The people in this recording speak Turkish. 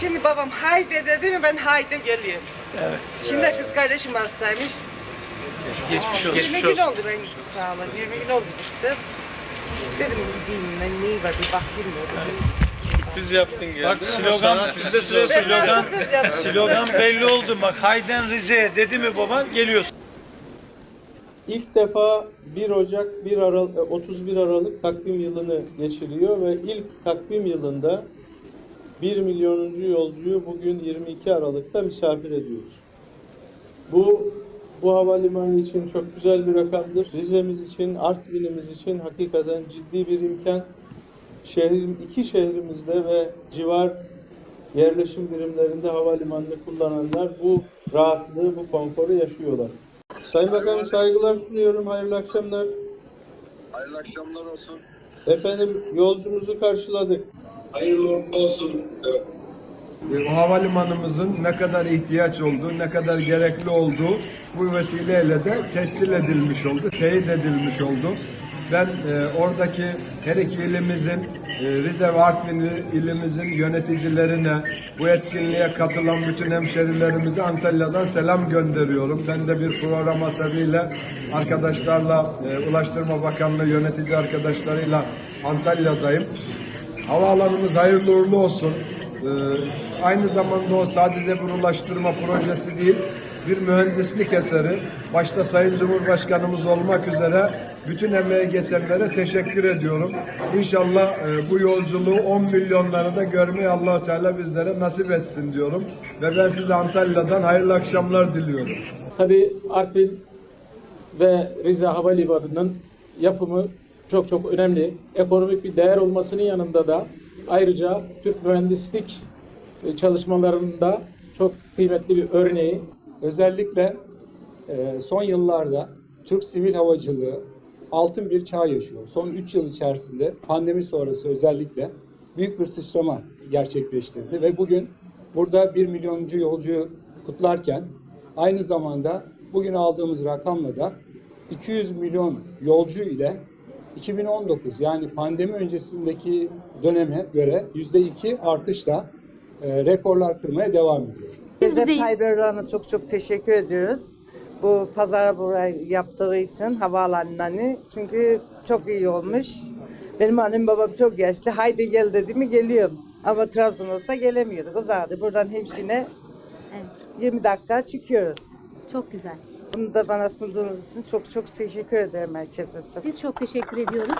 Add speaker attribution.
Speaker 1: Şimdi babam haydi dedi mi ben haydi geliyorum.
Speaker 2: Evet.
Speaker 1: Şimdi kız kardeşim hastaymış.
Speaker 2: Geçmiş olsun.
Speaker 1: 20 gün oldu ben sağ olun. 20 gün oldu çıktı. Dedim gideyim ben neyi var bir bakayım dedim.
Speaker 3: Sürpriz yaptın geldin.
Speaker 2: Bak slogan, bizde
Speaker 1: Ben
Speaker 2: slogan, slogan belli oldu. Bak Hayden Rize'ye dedi mi baban geliyorsun.
Speaker 4: İlk defa 1 Ocak 1 Aralık, 31 Aralık takvim yılını geçiriyor ve ilk takvim yılında 1 milyonuncu yolcuyu bugün 22 Aralık'ta misafir ediyoruz. Bu bu havalimanı için çok güzel bir rakamdır. Rize'miz için, Artvin'imiz için hakikaten ciddi bir imkan. Şehrim, iki şehrimizde ve civar yerleşim birimlerinde havalimanını kullananlar bu rahatlığı, bu konforu yaşıyorlar. Sayın Bakanım saygılar sunuyorum. Hayırlı akşamlar.
Speaker 5: Hayırlı akşamlar olsun.
Speaker 4: Efendim yolcumuzu karşıladık.
Speaker 5: Hayırlı olsun.
Speaker 6: o havalimanımızın ne kadar ihtiyaç olduğu, ne kadar gerekli olduğu bu vesileyle de tescil edilmiş oldu, teyit edilmiş oldu. Ben e, oradaki her iki ilimizin, e, Rize ve Artvin ilimizin yöneticilerine, bu etkinliğe katılan bütün hemşerilerimize Antalya'dan selam gönderiyorum. Ben de bir program hasebiyle arkadaşlarla, e, Ulaştırma Bakanlığı yönetici arkadaşlarıyla Antalya'dayım. Havaalanımız hayırlı uğurlu olsun. Ee, aynı zamanda o sadece bir ulaştırma projesi değil, bir mühendislik eseri. Başta Sayın Cumhurbaşkanımız olmak üzere bütün emeğe geçenlere teşekkür ediyorum. İnşallah e, bu yolculuğu 10 milyonları da görmeyi allah Teala bizlere nasip etsin diyorum. Ve ben size Antalya'dan hayırlı akşamlar diliyorum.
Speaker 7: Tabii Artvin ve Rize Havalimanı'nın yapımı çok çok önemli. Ekonomik bir değer olmasının yanında da ayrıca Türk mühendislik e, çalışmalarında çok kıymetli bir örneği.
Speaker 8: Özellikle e, son yıllarda Türk sivil havacılığı altın bir çağ yaşıyor. Son 3 yıl içerisinde pandemi sonrası özellikle büyük bir sıçrama gerçekleştirdi ve bugün burada 1 milyoncu yolcuyu kutlarken aynı zamanda bugün aldığımız rakamla da 200 milyon yolcu ile 2019 yani pandemi öncesindeki döneme göre %2 artışla e, rekorlar kırmaya devam ediyor.
Speaker 1: Recep
Speaker 9: Rize'yiz.
Speaker 1: Tayyip Erdoğan'a çok çok teşekkür ediyoruz. Bu pazara burayı yaptığı için havaalanlarını. Çünkü çok iyi olmuş. Benim annem babam çok yaşlı. Haydi gel dedi mi geliyorum. Ama Trabzon olsa gelemiyorduk. Uzadı. Buradan hemşine
Speaker 9: Evet.
Speaker 1: 20 dakika çıkıyoruz.
Speaker 9: Çok güzel.
Speaker 1: Bunu da bana sunduğunuz için çok çok teşekkür ederim herkese. Çok
Speaker 9: Biz çok teşekkür ediyoruz.